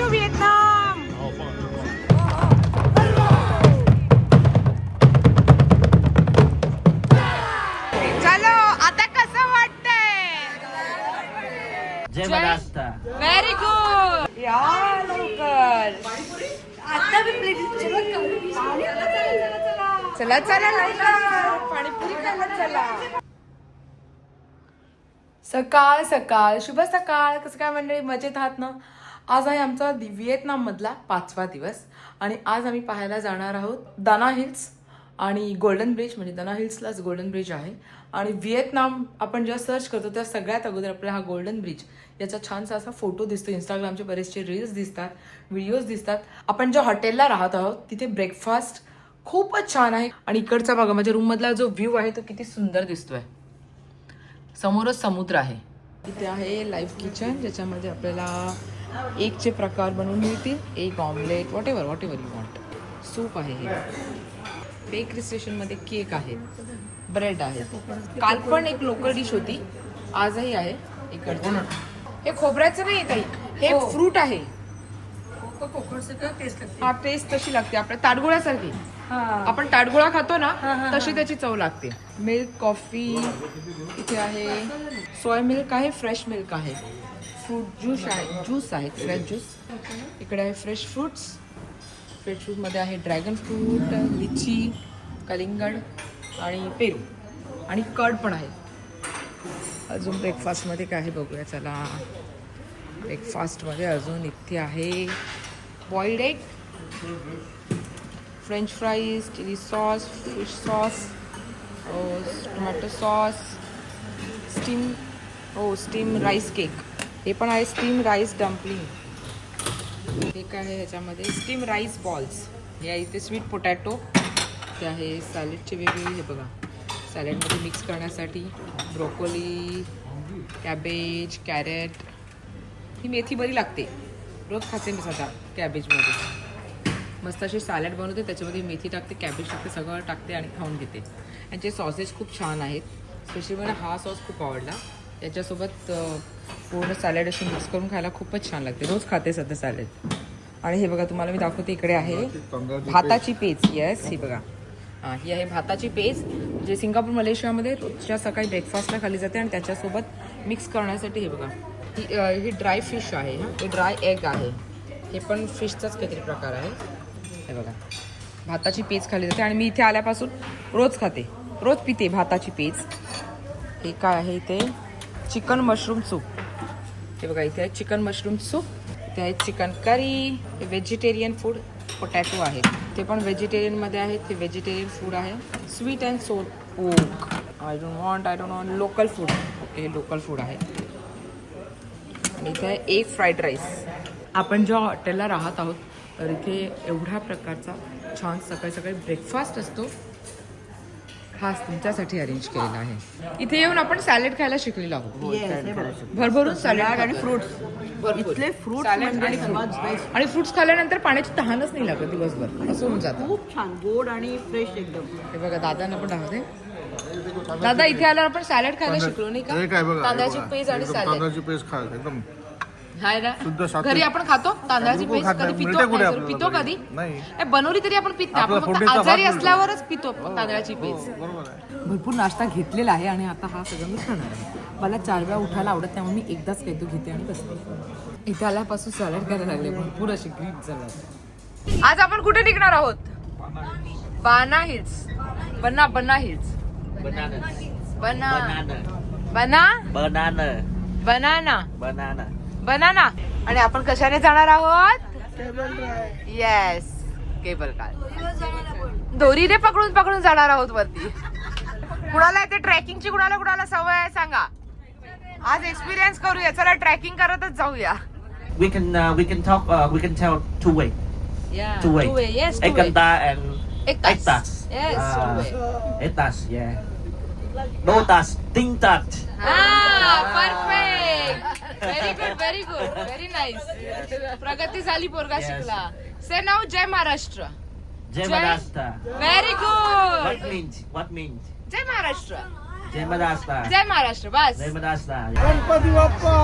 To Vietnam चलो आता कसं वाटतंय? जय महाराष्ट्र. व्हेरी गुड या लवकर. आता मी प्लेट चला चला लवकर पाणीपुरी खायला चला. सकाळ सकाळ. शुभ सकाळ. कसं काय मंडळी? मजेत आहात ना? आज आहे आमचा दि- व्हिएतनाममधला पाचवा दिवस आणि आज आम्ही पाहायला जाणार आहोत दाना हिल्स आणि गोल्डन ब्रिज म्हणजे दना हिल्सलाच गोल्डन ब्रिज आहे. आणि व्हिएतनाम आपण जेव्हा सर्च करतो तेव्हा सगळ्यात अगोदर आपल्याला हा गोल्डन ब्रिज याचा छानसा असा फोटो दिसतो. इंस्टाग्रामचे बरेचसे रील्स दिसतात व्हिडिओज दिसतात. आपण ज्या हॉटेलला राहत आहोत तिथे ब्रेकफास्ट खूपच छान आहे. आणि इकडचा बघा माझ्या रूममधला जो व्ह्यू आहे तो किती सुंदर दिसतोय. समोरच समुद्र आहे. इथे आहे लाईफ किचन ज्याच्यामध्ये आपल्याला एकचे प्रकार बनवून मिळतील. एक omelette whatever whatever you want soup आहे हे. बेकरी स्टेशनमध्ये केक आहे. ब्रेड आहे. काल पण एक लोकल डिश होती. आजही आहे. इकडचं हे खोबऱ्याचं नाही काही हे फ्रूट आहे. हा टेस्ट तशी लागते. आपल्या ताडगोळ्यासारखी आपण ताडगोळा खातो ना तशी त्याची चव लागते. मिल्क कॉफी इथे आहे. सोय मिल्क आहे फ्रेश मिल्क आहे. फ्रूट ज्यूस आहे ज्यूस आहे फ्रेश ज्यूस इकडे आहे फ्रेश फ्रुट्स फ्रेश फ्रूटमध्ये आहे ड्रॅगन फ्रूट लिची कलिंगड आणि पेरू. आणि कड पण आहे. अजून ब्रेकफास्टमध्ये काय आहे बघूया चला. ब्रेकफास्टमध्ये अजून इथे आहे. Boiled egg French fries chilli sauce fish sauce tomato sauce steam हो स्टीम राईस केक हे पण आहे स्टीम राईस डम्पलिंग हे काय आहे ह्याच्यामध्ये? स्टीम राईस बॉल्स हे आहे इथे स्वीट पोटॅटो ते आहे सॅलेडचे वेगवेगळे हे बघा. सॅलेडमध्ये मिक्स करण्यासाठी ब्रोकोली कॅबेज कॅरेट ही मेथी बरी लागते. रोज खाते मी सध्या कॅबेजमध्ये मस्त असे सॅलड बनवते त्याच्यामध्ये मेथी टाकते कॅबेज टाकते सगळं टाकते आणि खाऊन घेते. यांचे सॉसेस खूप छान आहेत. स्पेशली मला हा सॉस खूप आवडला. त्याच्यासोबत पूर्ण सॅलड अशी मिक्स करून खायला खूपच छान लागते. रोज खाते सध्या सॅलड आणि हे बघा तुम्हाला मी दाखवते इकडे आहे भाताची पेज. येस ही बघा. हां ही आहे भाताची पेज जे सिंगापूर मलेशियामध्ये रोजच्या सकाळी ब्रेकफास्टला खाली जाते आणि त्याच्यासोबत मिक्स करण्यासाठी हे बघा. ही ही ड्राय फिश आहे हां. हे ड्राय एग आहे. हे पण फिशचाच काहीतरी प्रकार आहे. हे बघा. भाताची पेज खाली जाते आणि मी इथे आल्यापासून रोज खाते. रोज पिते भाताची पेज. हे काय आहे इथे? Chicken mushroom soup. हे बघा इथे आहे चिकन मशरूम सूप इथे आहे चिकन करी हे व्हेजिटेरियन फूड पोटॅटो आहे. ते पण व्हेजिटेरियनमध्ये आहे ते व्हेजिटेरियन फूड आहे. Sweet and sour pork I don't want I don't want local food okay हे लोकल फूड आहे. आणि इथे आहे एक फ्राईड राईस आपण ज्या हॉटेलला राहत आहोत तर इथे एवढ्या प्रकारचा छान सकाळी सकाळी ब्रेकफास्ट असतो. खास तुमच्यासाठी अरेंज केलेला आहे. इथे येऊन आपण सॅलेड खायला शिकलेलो आहोत. भरभरून सॅलेड आणि फ्रुट्स इथले फ्रूट सॅलेड आणि फ्रुट्स खाल्ल्यानंतर पाण्याची तहानच नाही लागत दिवसभर. असं होऊन जातं. खूप छान. गोड आणि फ्रेश एकदम. हे बघा दादांना पण दाखवते. दादा इथे आल्यावर आपण सॅलेड खायला शिकलो नाही काय का बघा तांदळाची. पेज आणि सॅलेड तांदळाची पेस्ट खा एकदम हाय ना शुद्ध सात्विक. घरी आपण खातो तांदळाची बिलकुल पेस्ट खात कधी नाही. पितो मिळते कुठे नाही, आपल्याला पितो? कधी नाही. ए, बनवली तरी आपण पित नाही आपला आपण फक्त फोडणीचा भात आजारी मिळतो. असल्यावरच पितो तांदळाची पेस्ट बरोबर आहे भरपूर नाश्ता घेतलेला आहे आणि आता हा सगळं मी खाणार आहे मला चार वेळा उठायला आवडत त्यामुळे मी एकदाच काही तो घेते आणि बसते इथे आल्यापासून सॅलड करायला लागले भरपूर अशी ग्रीप झाला आज आपण कुठे निघणार आहोत बाना हिल्स बना बना हिल्स Bananas. बना. बना. Banana Banana. बनाना. आणि आपण कशाने जाणार आहोत? येस केबल कार दोरीने पकडून पकडून जाणार आहोत वरती. कुणाला येते ट्रेकिंगची? कुणाला कुणाला सवय आहे? सांगा. आज एक्सपिरियन्स करूया. चला ट्रेकिंग करतच जाऊया. We can uh, we can talk uh, we can tell two way. Two way. Way Ekanta and Ektas. Uh, Etas, yeah. notas, tingtat. Ah, perfect. Very good, very good, very nice. प्रगती झाली पोरगा Yes. शिकला से नाव जय महाराष्ट्र जय Maharashtra. Very What good means? What means? जय महाराष्ट्र जय महाराष्ट्र. जय महाराष्ट्र बस जय महाराष्ट्र. गणपती बाप्पा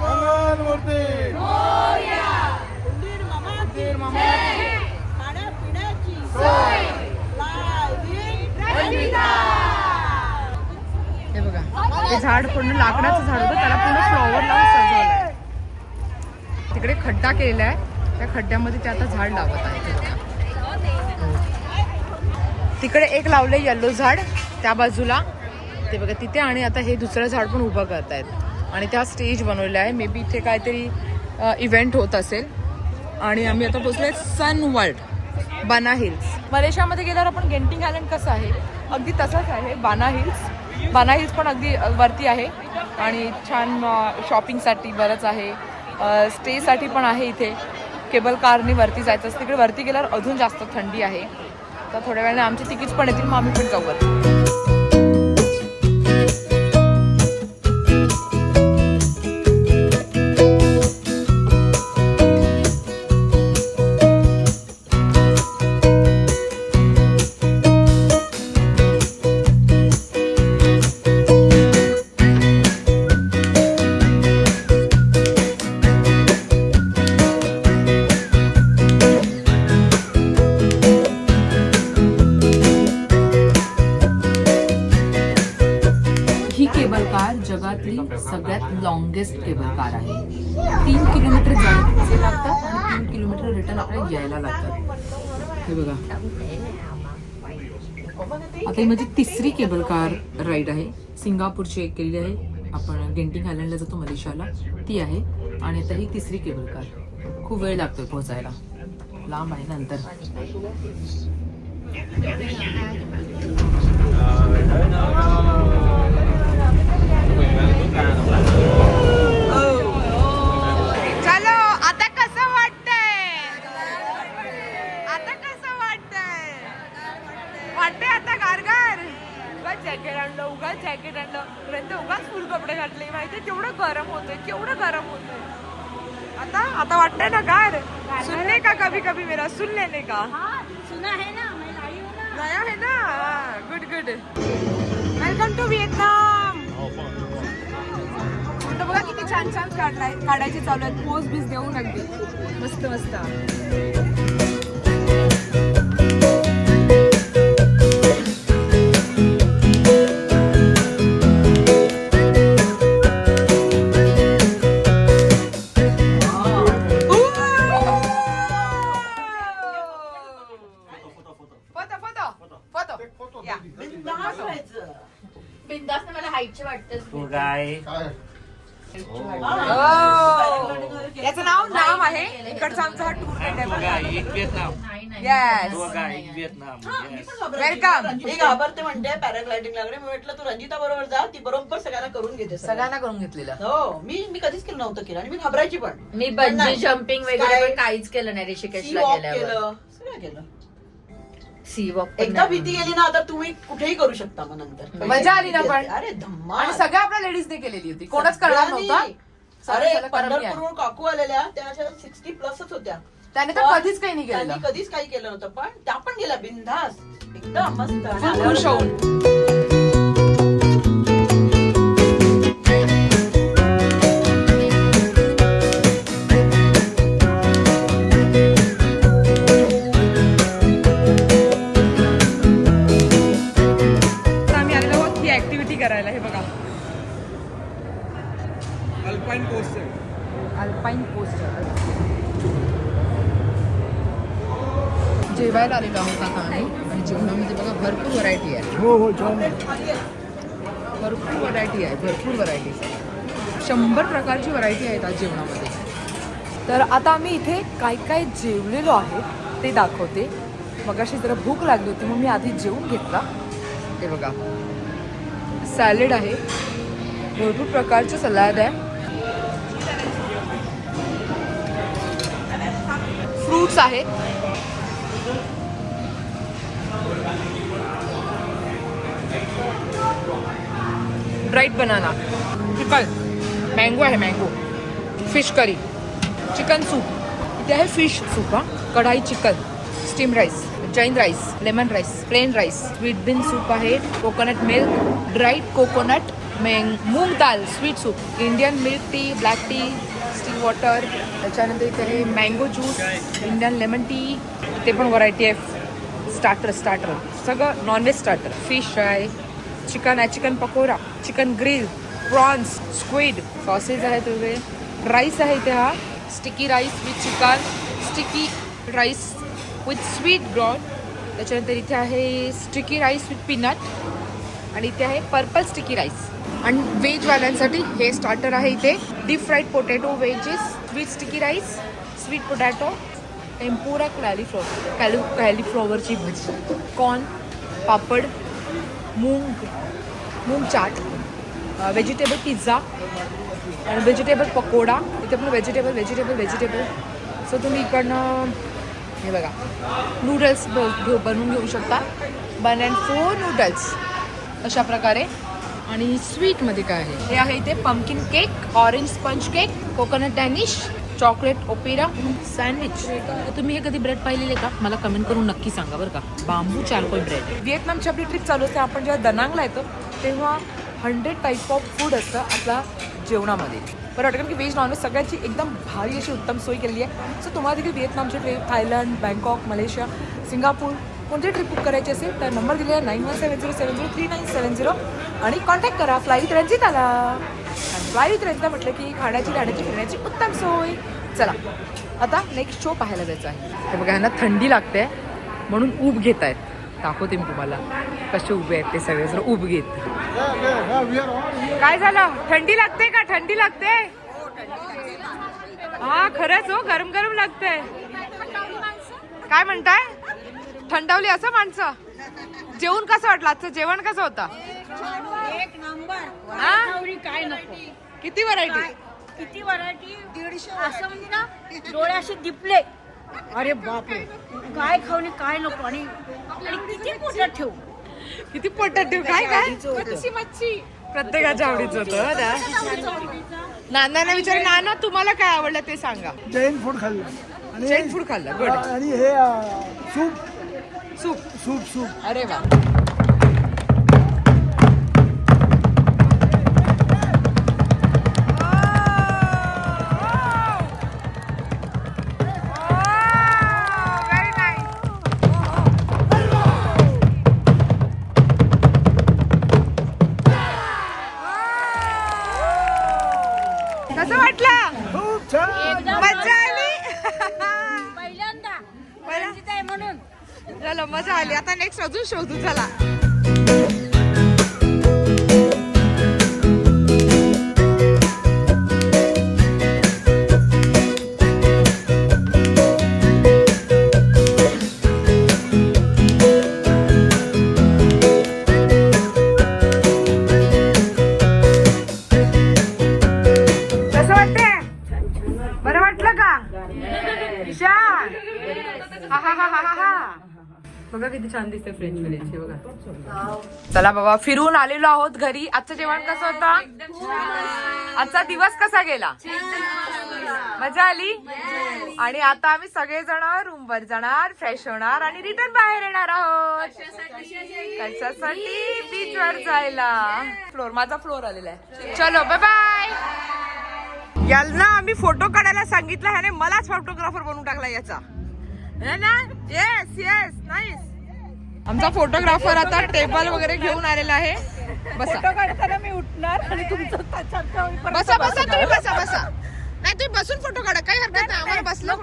मंगलमूर्ती मंदिर मामा. खाण्यापिण्याची सोय. हे बघा हे झाड पूर्ण लाकडाचं झाड होतं त्याला पूर्ण फ्लॉवर लावून सजवलंय. तिकडे खड्डा केलेला आहे त्या खड्ड्यामध्ये ते आता झाड लावत आहे तिकडे एक लावले येलो झाड त्या बाजूला. ते बघा तिथे आणि आता हे दुसरं झाड पण उभं करत आहेत आणि त्या स्टेज बनवलेलं आहे. मे बी इथे काहीतरी इव्हेंट होत असेल. आणि आम्ही आता पोचलो आहे सन वर्ल्ड बाना हिल्स. मलेशियामध्ये गेल्यावर आपण गेंटिंग आयलंड कसं आहे? अगदी तसंच आहे बाना हिल्स. बाना हिल्स पण अगदी वरती आहे. आणि छान शॉपिंगसाठी बरंच आहे. स्टेसाठी पण आहे इथे. केबल कारनी वरती जायचं असतं. तिकडे वरती गेल्यावर अजून जास्त थंडी आहे. तर थोड्या वेळाने आमचे तिकीट्स पण येतील मग आम्ही पण जाऊ वरती. यायला लागतात. हे बघा. आता ही माझी तिसरी केबल कार राईड आहे. सिंगापूरची एक केलेली आहे. आपण गेंटिंग आयलंडला जातो मलेशियाला. ती आहे. आणि आता ही तिसरी केबल कार खूप वेळ लागतोय पोहोचायला. लांब आहे नंतर चलो आता कसं वाटतंय आता कसं वाटतंय वाटतंय आता गारगार उगाच जॅकेट आणलं उगाच जॅकेट आणलं. पर्यंत उगाच फुल कपडे घातले. माहितीये केवढं गरम होतंय केवढं गरम होतंय. आता आता वाटतंय ना गार? सुनने का कभी कभी मेरा? सुन लेने का? सुना है ना मैं लाई हूँ ना. नया है ना? Good good welcome to Vietnam तर बघा किती छान छान काढलाय काढायचे चालू आहेत. पोज बीस देऊन अगदी. मस्त मस्त. बिंदास मला हाईटचे Poor guy. याचं नाव? नाम आहे? इकडचा आमचा हा टूर. वेलकम मी घाबरते. म्हणते. पॅराग्लायडिंग लागले. मी म्हटलं तू रंजिता बरोबर जा. ती बरोबर सगळ्यांना करून घेते सगळं. सगळ्यांना करून घेतलेलं. हो. मी मी कधीच केलं नव्हतं केलं. आणि मी घाबरायची पण. मी पण बंजी नाही. जम्पिंग वगैरे Sky- पण काहीच केलं नाही ऋषिकेशला वॉक गेल्यावर. केलं. सगळं केलं. सी वॉक एकदा भीती गेली ना आता तुम्ही कुठेही करू शकता मग नंतर. मजा आली ना पण? अरे धम्मा आणि सगळ्या आपल्या लेडीजने केलेली होती. कोणच करणार नव्हता. अरे. पंढरपूरहून काकू आलेल्या त्या सिक्स्टी प्लसच होत्या. त्याने तर कधीच काही नाही त्यांनी केलेलं. कधीच काही केलं नव्हतं पण त्या पण गेल्या बिंदास. एकदम मस्त. आणि खूप आल्यावर- खुश होऊन. हो हो छान भरपूर व्हरायटी आहे भरपूर व्हरायटी शंभर प्रकारची व्हरायटी आहेत आज जेवणामध्ये. तर आता आम्ही इथे काय काय जेवलेलो आहे ते दाखवते. मग अशी जरा भूक लागली होती मग मी आधी जेवून घेतला. ते बघा. सॅलेड आहे. भरपूर प्रकारचे सलाद आहे. फ्रूट्स आहेत ड्राईड बनाना। पिकल मँगो आहे mango fish curry chicken soup इथे आहे फ़िश सूप हा, kadai chicken steam rice Jain rice lemon rice plain rice sweet bean soup आहे कोकोनट मिल्क ड्राईड कोकोनट मेंग मूग दाल sweet soup Indian milk tea black tea steam water त्याच्यानंतर इथे आहे mango juice Indian lemon tea ते पण variety आहे starter starter सगळं नॉनव्हेज स्टार्टर फ़िश आहे चिकन आहे chicken pakoda chicken grill prawns squid. Sauces आहेत वेगळे राईस आहे इथे हा. Sticky rice with chicken sticky rice with sweet brown त्याच्यानंतर इथे आहे स्टिकी राईस विथ पीनट आणि इथे आहे पर्पल स्टिकी राईस आणि व्हेजवाल्यांसाठी हे स्टार्टर आहे इथे. Deep fried potato wedges with sticky rice sweet potato tempura cauliflower कॅलि कॅलिफ्लॉवरची भजी. कॉर्न पापड मूंग मूंग चाट व्हेजिटेबल पिझ्झा आणि व्हेजिटेबल पकोडा. इथे पण व्हेजिटेबल व्हेजिटेबल व्हेजिटेबल सो तुम्ही इकडनं हे बघा नूडल्स ब घेऊ बनवून घेऊ शकता. वन अँड फोर नूडल्स अशा प्रकारे. आणि स्वीटमध्ये काय आहे? हे आहे इथे pumpkin cake orange sponge cake coconut Danish chocolate opera sandwich. तुम्ही हे कधी ब्रेड पाहिलेले का? मला कमेंट करून नक्की सांगा बरं का. बांबू चारकोल ब्रेड व्हिएतनामची आपली ट्रिप चालू असते. आपण जेव्हा दनांगला येतो तेव्हा हंड्रेड टाईप ऑफ फूड असतं आपल्या जेवणामध्ये. बरं वाटतं की व्हेज नॉनव्हेज सगळ्याची एकदम भारी अशी उत्तम सोय केलेली आहे. सो तुम्हाला देखील व्हिएतनामची trip Thailand Bangkok Malaysia Singapore कोणती ट्रिप बुक करायची असेल तर नंबर दिलेला आहे nine one seven zero seven zero three nine seven zero आणि कॉन्टॅक्ट करा. विथ रंजित आला. आणि फ्लाय म्हटलं की खाण्याची राहण्याची फिरण्याची उत्तम सोय. चला आता नेक्स्ट शो पाहायला जायचा आहे. हे बघा ह्यांना थंडी लागते म्हणून ऊब घेत आहेत. दाखवते मी तुम्हाला कसे उभे आहेत ते सगळे जर ऊब घेत. काय झालं? थंडी लागते का? थंडी लागते? हा खरंच हो गरम गरम लागते. काय म्हणताय? थंडावली असं माणसं? जेवण कसं वाटलं? आजचं जेवण कसं होतं? एक नंबर. हा? काय नको. किती व्हरायटी? किती व्हरायटी? दीडशे असं म्हणजे ना डोळे असे दिपले. अरे बापरे. काय खाऊन काय नको आणि किती पोटात ठेवू? किती पोटात ठेव? काय काय? मच्छी मच्छी. प्रत्येकाच्या आवडीचं होतं ना नानाने विचार नाना तुम्हाला काय आवडलं ते सांगा. जैन फूड खाल्लं. आणि जैन फूड खाल्लं आणि हे सूप. सूप. Soup soup. अरे वा. छान दिसते फ्रेंच फ्रेंच बघा. चला बाबा फिरून आलेलो आहोत घरी. आजचं जेवण कसं होतं? आजचा दिवस कसा गेला? मजा आली? आणि आता आम्ही सगळेजण रूम वर जाणार फ्रेश होणार आणि रिटर्न बाहेर येणार आहोत. कशासाठी? बीच वर जायला. फ्लोर माझा फ्लोर आलेला आहे. चलो बाय बाय यांना आम्ही फोटो काढायला सांगितलं ह्याने मलाच फोटोग्राफर बनवून टाकला याचा. है ना? येस येस नाईस आमचा फोटोग्राफर आता टेबल वगैरे घेऊन आलेला आहे. बसा. काढताना मी उठणार आणि तुमचं बसा बसा तुम्ही बसा बसा. नाही तुम्ही बसून फोटो काढा. काही हरकत नाही. आम्हाला बसलं.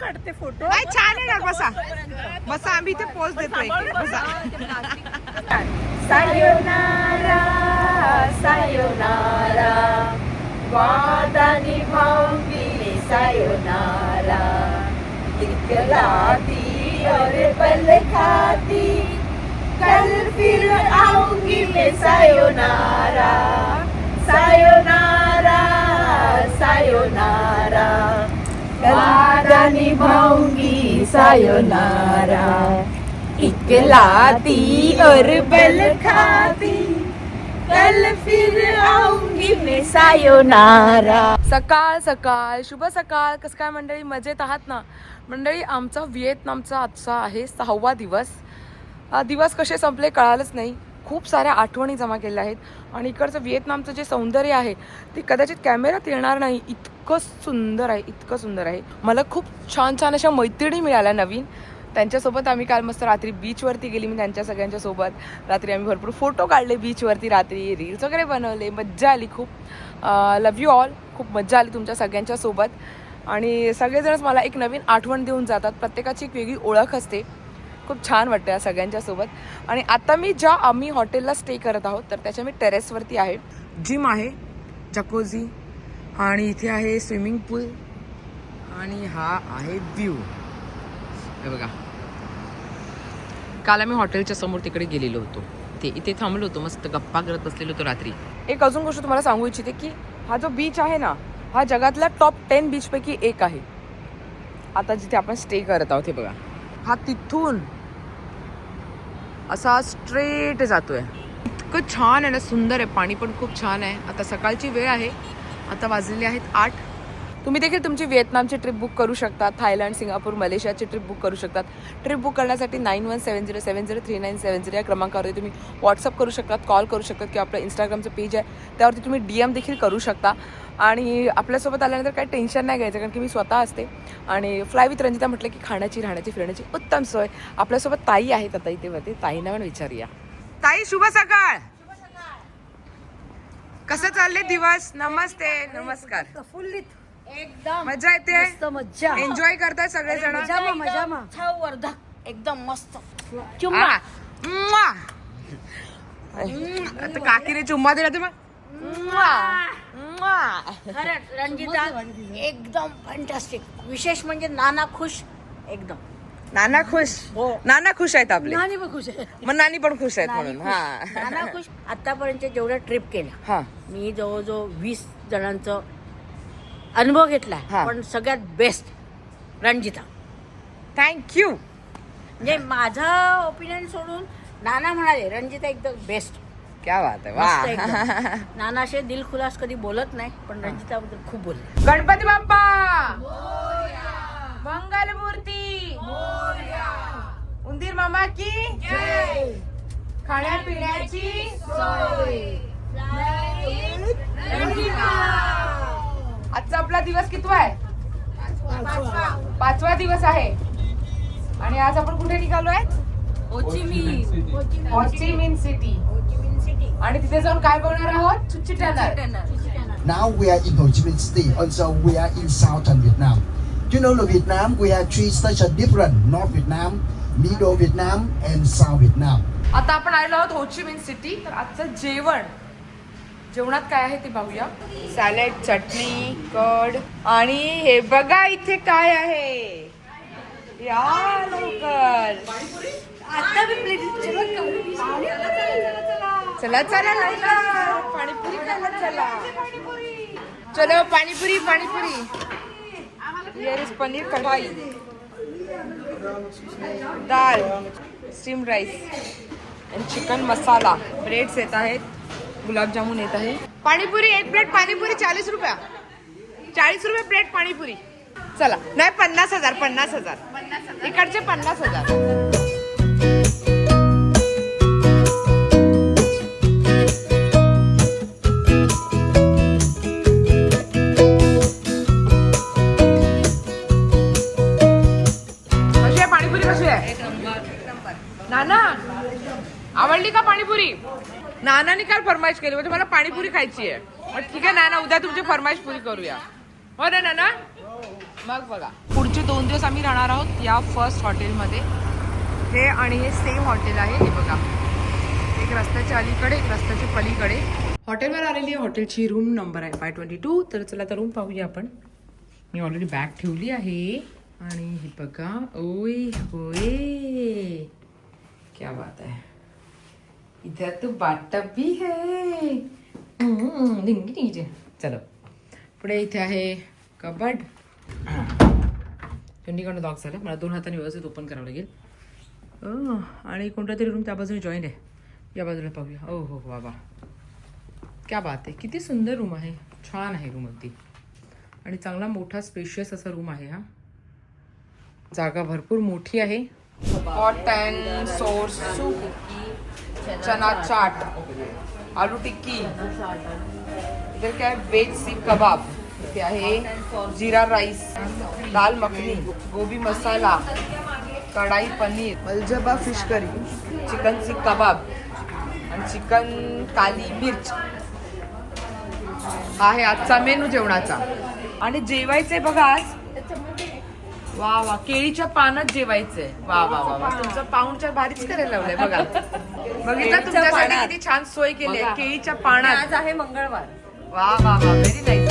काढते फोटो नाही छान आहे ना बसा. बसा आम्ही इथे पोच देतो एक एक. बसा. सायोनारा सायोनारा वादा निभाऊंगी सायोनारा. दिखलाती और पल खाती कल फिर आऊंगी मैं सायोनारा सायोनारा सायोनारा। वादा निभाऊंगी सायोनारा। इकलाती और बल खाती कल फिर आऊंगी मैं सायोनारा। सकाळ सकाळ शुभ सकाळ कसं काय मंडळी? मजेत आहात ना? मंडळी आमचा व्हिएतनामचा आजचा आहे सहावा दिवस. हा दिवस कसे संपले कळालंच नाही. खूप साऱ्या आठवणी जमा केल्या आहेत. आणि इकडचं व्हिएतनामचं जे सौंदर्य आहे ते कदाचित कॅमेऱ्यात येणार नाही. इतकं सुंदर आहे इतकं सुंदर आहे. मला खूप छान छान अशा मैत्रिणी मिळाल्या नवीन. त्यांच्यासोबत आम्ही काल मस्त रात्री बीचवरती गेली मी त्यांच्या सगळ्यांच्या सोबत. रात्री आम्ही भरपूर फोटो काढले बीचवरती रात्री रील्स वगैरे बनवले मज्जा आली खूप. लव यू ऑल खूप मज्जा आली तुमच्या सगळ्यांच्या सोबत. आणि सगळेजणच मला एक नवीन आठवण देऊन जातात. प्रत्येकाची एक वेगळी ओळख असते. खूप छान वाटतं या सगळ्यांच्या सोबत. आणि आता मी ज्या आम्ही हॉटेलला स्टे करत आहोत तर त्याच्या मी टेरेसवरती आहे. जिम आहे जकोझी आणि इथे आहे स्विमिंग पूल आणि हा आहे व्ह्यू हे बघा. काल आम्ही हॉटेलच्या समोर तिकडे गेलेलो होतो. ते इथे थांबलो होतो मस्त गप्पा करत बसलेलो होतो रात्री. एक अजून गोष्ट तुम्हाला सांगू इच्छिते की हा जो बीच आहे ना हा जगातल्या टॉप टेन बीचपैकी एक आहे. आता जिथे आपण स्टे करत आहोत हे बघा. हा तिथून असा स्ट्रेट जातोय. इतकं छान आहे ना सुंदर आहे. पाणी पण खूप छान आहे. आता सकाळची वेळ आहे. आता वाजलेले आहेत आठ. तुम्ही देखील तुमची व्हिएतनामची ट्रिप बुक करू शकता थायलंड सिंगापूर मलेशियाची ट्रिप बुक करू शकतात ट्रिप बुक करण्यासाठी nine one seven zero seven zero three nine seven zero या क्रमांकावर तुम्ही व्हॉट्सअप करू शकतात कॉल करू शकतात किंवा आपलं इंस्टाग्रामचं पेज आहे त्यावरती तुम्ही डी एम देखील करू शकता. आणि आपल्यासोबत आल्यानंतर काही टेन्शन नाही घ्यायचं कारण की मी स्वतः असते. आणि फ्लाय विथ रंजिता म्हटलं की खाण्याची राहण्याची फिरण्याची उत्तम सोय. आपल्यासोबत ताई आहेत आता इथे मध्ये ताईंना पण विचारूया. ताई शुभ सकाळ. कसं चालले दिवस? नमस्ते नमस्कार. फुल्लीत. एकदम मजा येते? मस्त मज्जा. एन्जॉय करताय सगळेजण छाव वर्धक एकदम मस्त. चुम्मा. आ, म्वा. आता काकीने चुम्मा दिला. खरंच रंजिता एकदम फंटास्टिक विशेष म्हणजे नाना खुश एकदम. नाना खुश? हो. नाना खुश आहेत आपले. नानी पण खुश आहे मग नानी पण खुश आहेत म्हणून खुश. हा. नाना खुश. आतापर्यंत जेवढ्या ट्रिप केल्या हा. मी जवळजवळ वीस जणांचा अनुभव घेतला हा. पण सगळ्यात बेस्ट रणजिता. थँक्यू म्हणजे माझा ओपिनियन सोडून नाना म्हणाले रंजिता एकदम बेस्ट क्या बात आहे. वा. नाना असे दिलखुलास कधी बोलत नाही पण रंजिताबद्दल खूप बोलले. गणपती बाप्पा! मंगल मूर्ती उंदीर मामा की खाण्यापिण्याची आजचा आपला दिवस कितवा आहे पाचवा दिवस आहे आणि आज आपण कुठे निघालो आहे होची मिन सिटी आणि तिथे जाऊन काय बघणार आहोत चुच्ची Now we are in Ho Chi Minh City. Also, we are in southern Vietnam. You know, the Vietnam, we have three stations different: North Vietnam, Middle Vietnam, and South Vietnam. आता आपण आलेलो आहोत होची मिन सिटी तर आजचं जेवण जेवणात काय आहे ते पाहूया सॅलेड चटणी कड आणि हे बघा इथे काय आहे. या लवकर. चला चला लवकर पाणीपुरी खायला चला. चलो panipuri panipuri. Here is paneer kadai. Dal steam rice आणि चिकन मसाला ब्रेड्स येत आहेत. गुलाबजामुन येत आहे. पाणीपुरी एक प्लेट पाणीपुरी चाळीस रुपया. चाळीस रुपये प्लेट पाणीपुरी. चला नाही पन्नास हजार पन्नास हजार. इकडचे पन्नास हजार. नानाने काल फरमाईश केली म्हणजे मला पाणीपुरी खायची आहे. मग ठीक आहे नाना उद्या तुमची फरमाईश पुरी करूया. हो ना नाना? मग बघा. पुढचे दोन दिवस आम्ही राहणार आहोत या फर्स्ट हॉटेलमध्ये हे आणि हे सेम हॉटेल आहे हे बघा. एक रस्त्याच्या अलीकडे एक रस्त्याच्या पलीकडे. हॉटेलवर आलेली आहे हॉटेलची रूम नंबर आहे फाय ट्वेंटी टू तर चला तर रूम पाहूया आपण. मी ऑलरेडी बॅग ठेवली आहे. आणि हे बघा. ओय होय. क्या बात आहे. इधर तो बाटप भी है। हम्म, चलो। पुढे इथे आहे कबड। चंडीकडनं लॉक झालं मला दोन हाताने व्यवस्थित ओपन करावं लागेल। आणि कोणता तरी रूम त्या बाजूने जॉईन आहे. या बाजूला पाहूया. ओ हो हो बाबा क्या बात आहे. किती सुंदर रूम आहे. छान आहे रूम अगदी. आणि चांगला मोठा स्पेशियस असा रूम आहे हा. जागा भरपूर मोठी आहे. Hot and sour soup chana chaat aloo tikki. इधर क्या है? वेज सीख कबाब. क्या आहे jeera rice dal makhani gobi masala kadai paneer मलजबा fish curry chicken seekh kebab आणि चिकन काली मिर्च. हा आहे आजचा मेनू जेवणाचा. आणि जेवायचे बघा आज. वा वा. केळीच्या पानात जेवायचंय. वा वा वा वा. तुमचं पाऊंडच्या भारीच करायला लावलंय बघा. बघितलं तुमच्यासाठी किती छान सोय केली आहे. केळीच्या पानात. आज आहे मंगळवार. वा वा वा. Very nice